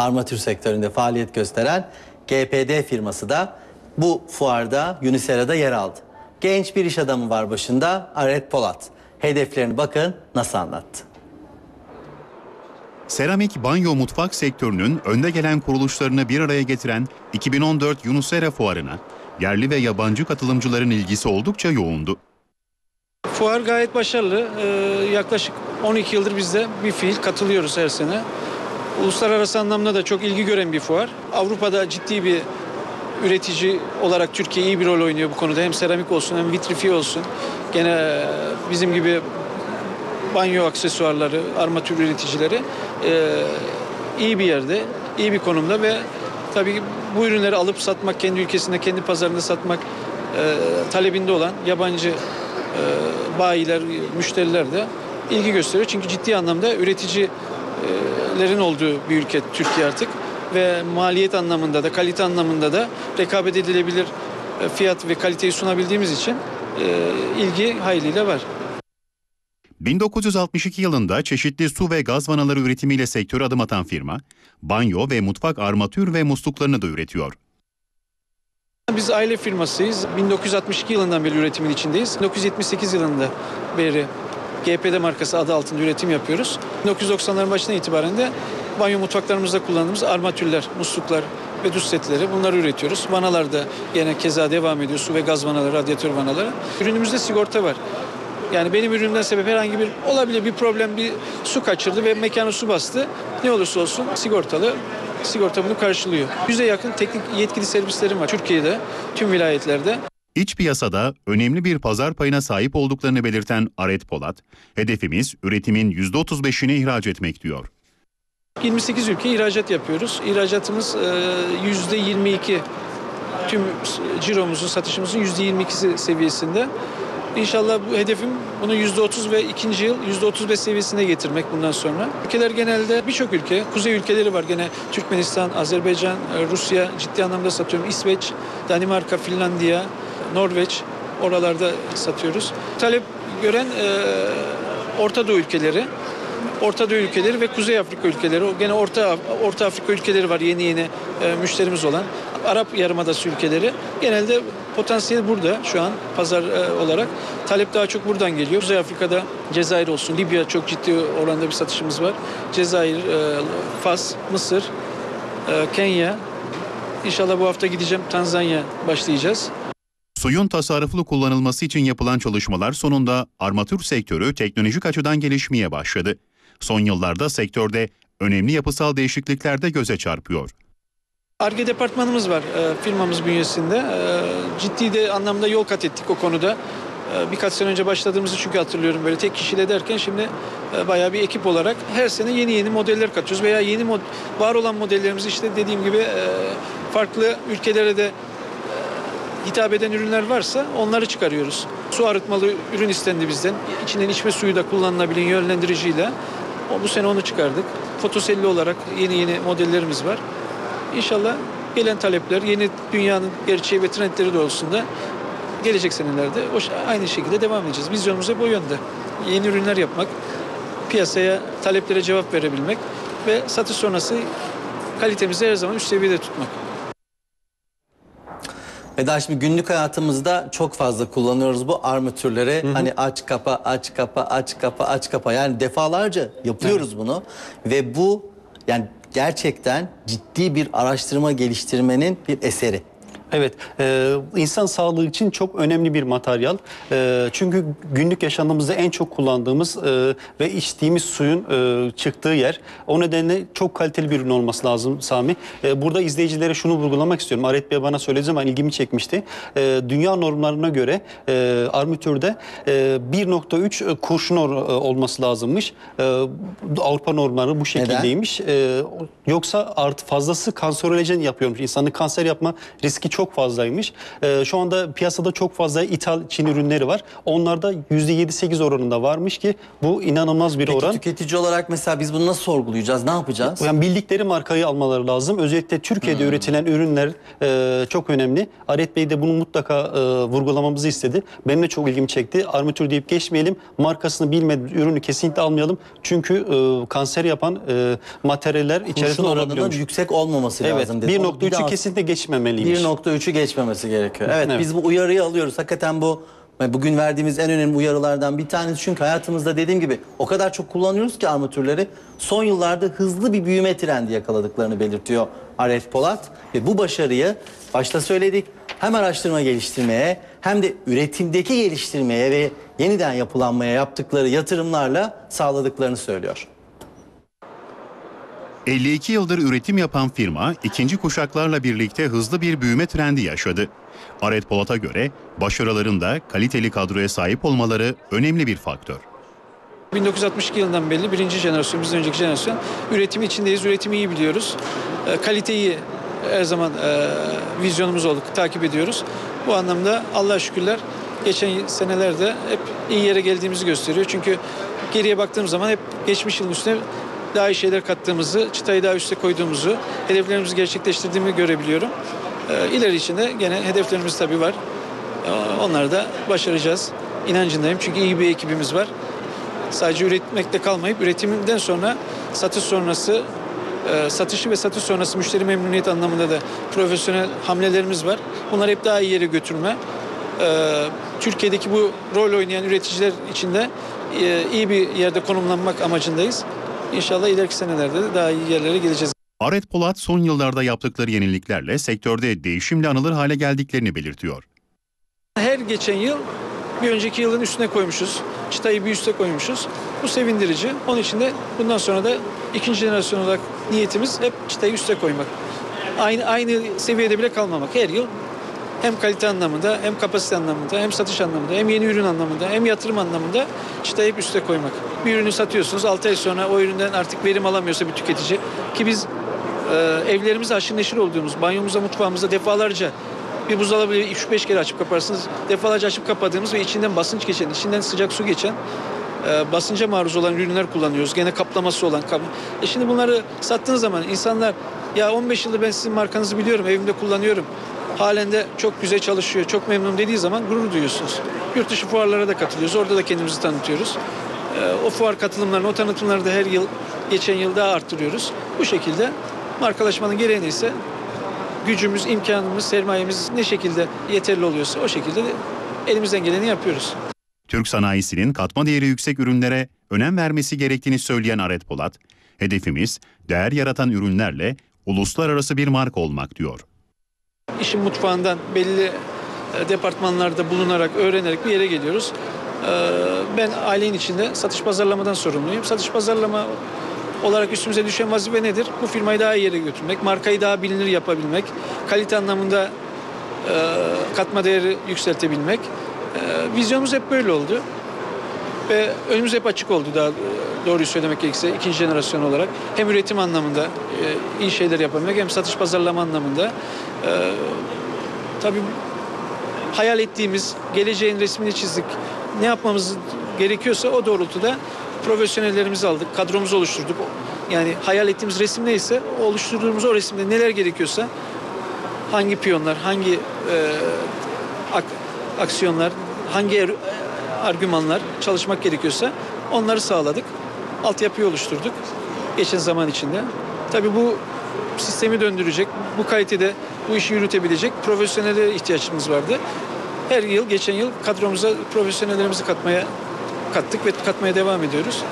armatür sektöründe faaliyet gösteren GPD firması da bu fuarda Unisera'da yer aldı. Genç bir iş adamı var başında Aret Polat. Hedeflerini bakın nasıl anlattı. Seramik banyo mutfak sektörünün önde gelen kuruluşlarını bir araya getiren 2014 Yunusera Fuarı'na yerli ve yabancı katılımcıların ilgisi oldukça yoğundu. Fuar gayet başarılı. Ee, yaklaşık 12 yıldır biz de bir fiil katılıyoruz her sene. Uluslararası anlamda da çok ilgi gören bir fuar. Avrupa'da ciddi bir üretici olarak Türkiye iyi bir rol oynuyor bu konuda. Hem seramik olsun hem vitrifiye olsun. Gene e, bizim gibi banyo aksesuarları, armatür üreticileri e, iyi bir yerde, iyi bir konumda ve tabii bu ürünleri alıp satmak, kendi ülkesinde, kendi pazarında satmak e, talebinde olan yabancı bayiler, müşteriler de ilgi gösteriyor. Çünkü ciddi anlamda üreticilerin olduğu bir ülke Türkiye artık ve maliyet anlamında da, kalite anlamında da rekabet edilebilir e, fiyat ve kaliteyi sunabildiğimiz için e, ilgi hayliyle var. 1962 yılında çeşitli su ve gaz vanaları üretimiyle sektöre adım atan firma, banyo ve mutfak armatür ve musluklarını da üretiyor. Biz aile firmasıyız. 1962 yılından beri üretimin içindeyiz. 1978 yılında beri GPD markası adı altında üretim yapıyoruz. 1990'ların başına itibaren de banyo mutfaklarımızda kullandığımız armatürler, musluklar ve duş setleri bunları üretiyoruz. Vanalar da gene keza devam ediyor. Su ve gaz vanaları, radyatör vanaları. Ürünümüzde sigorta var. Yani benim ürünümden sebep herhangi bir olabilir bir problem bir su kaçırdı ve mekanı su bastı. Ne olursa olsun sigortalı sigorta bunu karşılıyor. Yüze yakın teknik yetkili servislerim var Türkiye'de, tüm vilayetlerde. İç piyasada önemli bir pazar payına sahip olduklarını belirten Aret Polat, hedefimiz üretimin %35'ini ihraç etmek diyor. 28 ülke ihracat yapıyoruz. İhracatımız e, yüzde 22 tüm ciromuzun, satışımızın yüzde 22'si seviyesinde. İnşallah bu hedefim bunu yüzde 30 ve ikinci yıl yüzde 35 seviyesine getirmek bundan sonra. Ülkeler genelde birçok ülke, kuzey ülkeleri var gene Türkmenistan, Azerbaycan, e, Rusya ciddi anlamda satıyorum. İsveç, Danimarka, Finlandiya, Norveç oralarda satıyoruz. Talep gören e, Orta Doğu ülkeleri, Orta Doğu ülkeleri ve Kuzey Afrika ülkeleri. Gene Orta Orta Afrika ülkeleri var yeni yeni e, müşterimiz olan. Arap Yarımadası ülkeleri. Genelde potansiyel burada şu an pazar e, olarak. Talep daha çok buradan geliyor. Kuzey Afrika'da Cezayir olsun, Libya çok ciddi oranda bir satışımız var. Cezayir, e, Fas, Mısır, e, Kenya. İnşallah bu hafta gideceğim Tanzanya başlayacağız. Suyun tasarruflu kullanılması için yapılan çalışmalar sonunda armatür sektörü teknolojik açıdan gelişmeye başladı. Son yıllarda sektörde önemli yapısal değişiklikler de göze çarpıyor. ARGE departmanımız var e, firmamız bünyesinde. E, ciddi de anlamda yol kat ettik o konuda. E, birkaç sene önce başladığımızı çünkü hatırlıyorum böyle tek kişiyle derken şimdi e, bayağı bir ekip olarak her sene yeni yeni modeller katıyoruz veya yeni mod var olan modellerimizi işte dediğim gibi farklı ülkelere de hitap eden ürünler varsa onları çıkarıyoruz. Su arıtmalı ürün istendi bizden. İçinden içme suyu da kullanılabilen yönlendiriciyle. Bu sene onu çıkardık. Fotoselli olarak yeni yeni modellerimiz var. İnşallah gelen talepler yeni dünyanın gerçeği ve trendleri doğrultusunda gelecek senelerde o, aynı şekilde devam edeceğiz. Vizyonumuz hep o yönde. Yeni ürünler yapmak, piyasaya, taleplere cevap verebilmek ve satış sonrası kalitemizi her zaman üst seviyede tutmak. Eda şimdi günlük hayatımızda çok fazla kullanıyoruz bu armatürleri. Hani aç kapa, aç kapa, aç kapa, aç kapa. Yani defalarca yapıyoruz bunu. Ve bu yani gerçekten ciddi bir araştırma geliştirmenin bir eseri. Evet, e, insan sağlığı için çok önemli bir materyal. E, çünkü günlük yaşantımızda en çok kullandığımız e, ve içtiğimiz suyun e, çıktığı yer. O nedenle çok kaliteli bir ürün olması lazım Sami. E, burada izleyicilere şunu vurgulamak istiyorum. Aret Bey bana söylediği zaman ilgimi çekmişti. E, dünya normlarına göre e, armatürde e, 1.3 kurşun or- olması lazımmış. E, Avrupa normları bu şekildeymiş. E, yoksa artı fazlası kanserojen yapıyormuş. İnsanın kanser yapma riski çok çok fazlaymış. Ee, şu anda piyasada çok fazla ithal Çin ürünleri var. Onlarda %7-8 oranında varmış ki bu inanılmaz bir Peki oran. tüketici olarak mesela biz bunu nasıl sorgulayacağız? Ne yapacağız? Yani bildikleri markayı almaları lazım. Özellikle Türkiye'de üretilen ürünler e, çok önemli. Aret Bey de bunu mutlaka e, vurgulamamızı istedi. Benim de çok ilgimi çekti. Armatür deyip geçmeyelim. Markasını bilmediğimiz ürünü kesinlikle almayalım. Çünkü e, kanser yapan e, materyaller Kurşun içerisinde oranının olabiliyormuş. yüksek olması Evet, lazım. dedi. Onu bir 1.3'ü daha- kesinlikle geçmemeliymiş. 1.3'ü geçmemesi gerekiyor. Evet, Evet. biz bu uyarıyı alıyoruz. Hakikaten bu bugün verdiğimiz en önemli uyarılardan bir tanesi. Çünkü hayatımızda dediğim gibi o kadar çok kullanıyoruz ki armatürleri. Son yıllarda hızlı bir büyüme trendi yakaladıklarını belirtiyor Aref Polat. Ve bu başarıyı başta söyledik hem araştırma geliştirmeye hem de üretimdeki geliştirmeye ve yeniden yapılanmaya yaptıkları yatırımlarla sağladıklarını söylüyor. 52 yıldır üretim yapan firma ikinci kuşaklarla birlikte hızlı bir büyüme trendi yaşadı. Aret Polat'a göre başarılarında kaliteli kadroya sahip olmaları önemli bir faktör. 1962 yılından beri birinci jenerasyon, bizden önceki jenerasyon üretimi içindeyiz. Üretimi iyi biliyoruz. E, kaliteyi her zaman e, vizyonumuz olduk, takip ediyoruz. Bu anlamda Allah'a şükürler geçen senelerde hep iyi yere geldiğimizi gösteriyor. Çünkü geriye baktığım zaman hep geçmiş yılın üstüne daha iyi şeyler kattığımızı, çıtayı daha üste koyduğumuzu, hedeflerimizi gerçekleştirdiğimi görebiliyorum. E, ileri için de gene hedeflerimiz tabii var. E, onları da başaracağız. İnancındayım çünkü iyi bir ekibimiz var sadece üretmekte kalmayıp üretimden sonra satış sonrası e, satışı ve satış sonrası müşteri memnuniyet anlamında da profesyonel hamlelerimiz var. Bunları hep daha iyi yere götürme. E, Türkiye'deki bu rol oynayan üreticiler için de e, iyi bir yerde konumlanmak amacındayız. İnşallah ileriki senelerde de daha iyi yerlere geleceğiz. Aret Polat son yıllarda yaptıkları yeniliklerle sektörde değişimle anılır hale geldiklerini belirtiyor. Her geçen yıl bir önceki yılın üstüne koymuşuz. Çıtayı bir üste koymuşuz. Bu sevindirici. Onun için de bundan sonra da ikinci jenerasyon olarak niyetimiz hep çıtayı üste koymak. Aynı aynı seviyede bile kalmamak. Her yıl hem kalite anlamında, hem kapasite anlamında, hem satış anlamında, hem yeni ürün anlamında, hem yatırım anlamında çıtayı hep üste koymak. Bir ürünü satıyorsunuz, 6 ay sonra o üründen artık verim alamıyorsa bir tüketici ki biz e, evlerimizde aşırı neşir olduğumuz, banyomuzda, mutfağımızda defalarca bir buzdolabı 3-5 kere açıp kaparsınız. Defalarca açıp kapadığımız ve içinden basınç geçen, içinden sıcak su geçen e, basınca maruz olan ürünler kullanıyoruz. Gene kaplaması olan. Kap e şimdi bunları sattığınız zaman insanlar ya 15 yıldır ben sizin markanızı biliyorum, evimde kullanıyorum. Halen de çok güzel çalışıyor, çok memnun dediği zaman gurur duyuyorsunuz. Yurt dışı fuarlara da katılıyoruz. Orada da kendimizi tanıtıyoruz. E, o fuar katılımlarını, o tanıtımları da her yıl, geçen yıl daha arttırıyoruz. Bu şekilde markalaşmanın gereği ise gücümüz, imkanımız, sermayemiz ne şekilde yeterli oluyorsa o şekilde de elimizden geleni yapıyoruz. Türk sanayisinin katma değeri yüksek ürünlere önem vermesi gerektiğini söyleyen Aret Polat, hedefimiz değer yaratan ürünlerle uluslararası bir marka olmak diyor. İşin mutfağından belli e, departmanlarda bulunarak, öğrenerek bir yere geliyoruz. Ee, Ben ailenin içinde satış pazarlamadan sorumluyum. Satış pazarlama olarak üstümüze düşen vazife nedir? Bu firmayı daha iyi yere götürmek, markayı daha bilinir yapabilmek, kalite anlamında e, katma değeri yükseltebilmek. E, Vizyonumuz hep böyle oldu. Ve önümüz hep açık oldu daha doğruyu söylemek gerekirse ikinci jenerasyon olarak. Hem üretim anlamında e, iyi şeyler yapabilmek hem satış pazarlama anlamında. E, tabii hayal ettiğimiz geleceğin resmini çizdik. Ne yapmamız gerekiyorsa o doğrultuda profesyonellerimizi aldık, kadromuzu oluşturduk. Yani hayal ettiğimiz resim neyse oluşturduğumuz o resimde neler gerekiyorsa hangi piyonlar, hangi e, ak- aksiyonlar, hangi er- argümanlar çalışmak gerekiyorsa onları sağladık. Altyapıyı oluşturduk geçen zaman içinde. Tabii bu sistemi döndürecek, bu kalitede bu işi yürütebilecek profesyonellere ihtiyacımız vardı. Her yıl, geçen yıl kadromuza profesyonellerimizi katmaya kattık ve katmaya devam ediyoruz.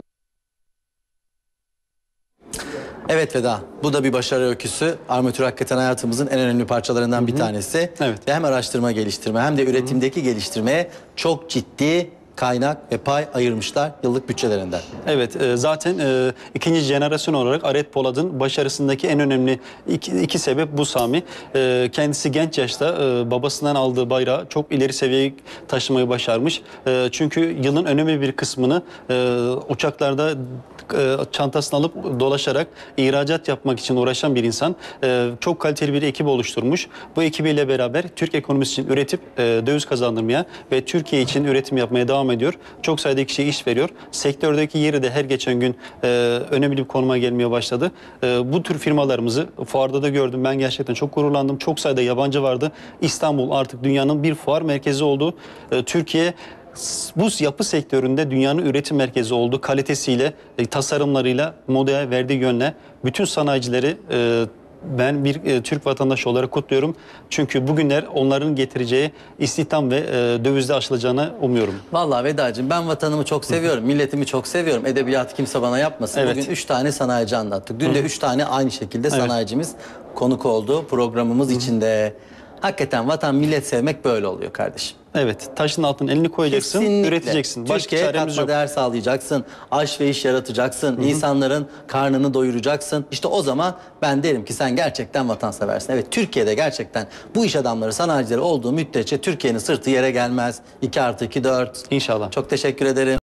Evet Veda, bu da bir başarı öyküsü. Armatür hakikaten hayatımızın en önemli parçalarından bir tanesi. Evet. Ve hem araştırma geliştirme hem de üretimdeki geliştirmeye çok ciddi kaynak ve pay ayırmışlar yıllık bütçelerinden. Evet e, zaten e, ikinci jenerasyon olarak Aret Polat'ın başarısındaki en önemli iki, iki sebep bu Sami. E, kendisi genç yaşta babasından aldığı bayrağı çok ileri seviyeye taşımayı başarmış. Çünkü yılın önemli bir kısmını uçaklarda çantasını alıp dolaşarak ihracat yapmak için uğraşan bir insan. Çok kaliteli bir ekip oluşturmuş. Bu ekibiyle beraber Türk ekonomisi için üretip döviz kazandırmaya ve Türkiye için üretim yapmaya devam ediyor. Çok sayıda kişiye iş veriyor. Sektördeki yeri de her geçen gün e, önemli bir konuma gelmeye başladı. E, bu tür firmalarımızı fuarda da gördüm. Ben gerçekten çok gururlandım. Çok sayıda yabancı vardı. İstanbul artık dünyanın bir fuar merkezi oldu. E, Türkiye bu yapı sektöründe dünyanın üretim merkezi oldu. Kalitesiyle, e, tasarımlarıyla, modaya verdiği yönle bütün sanayicileri e, ben bir e, Türk vatandaşı olarak kutluyorum. Çünkü bugünler onların getireceği istihdam ve e, dövizde aşılacağını umuyorum. Vallahi Vedacığım ben vatanımı çok seviyorum, milletimi çok seviyorum. Edebiyat kimse bana yapmasın. Evet. Bugün üç tane sanayici anlattık. Dün de üç tane aynı şekilde sanayicimiz konuk oldu programımız içinde. Hakikaten vatan millet sevmek böyle oluyor kardeşim. Evet, taşın altına elini koyacaksın, Kesinlikle. üreteceksin. Başka Türkiye'ye çaremiz katma yok. değer sağlayacaksın. Aş ve iş yaratacaksın. insanların karnını doyuracaksın. İşte o zaman ben derim ki sen gerçekten vatanseversin. Evet Türkiye'de gerçekten bu iş adamları, sanayicileri olduğu müddetçe Türkiye'nin sırtı yere gelmez. 2 artı 2 4. İnşallah. Çok teşekkür ederim.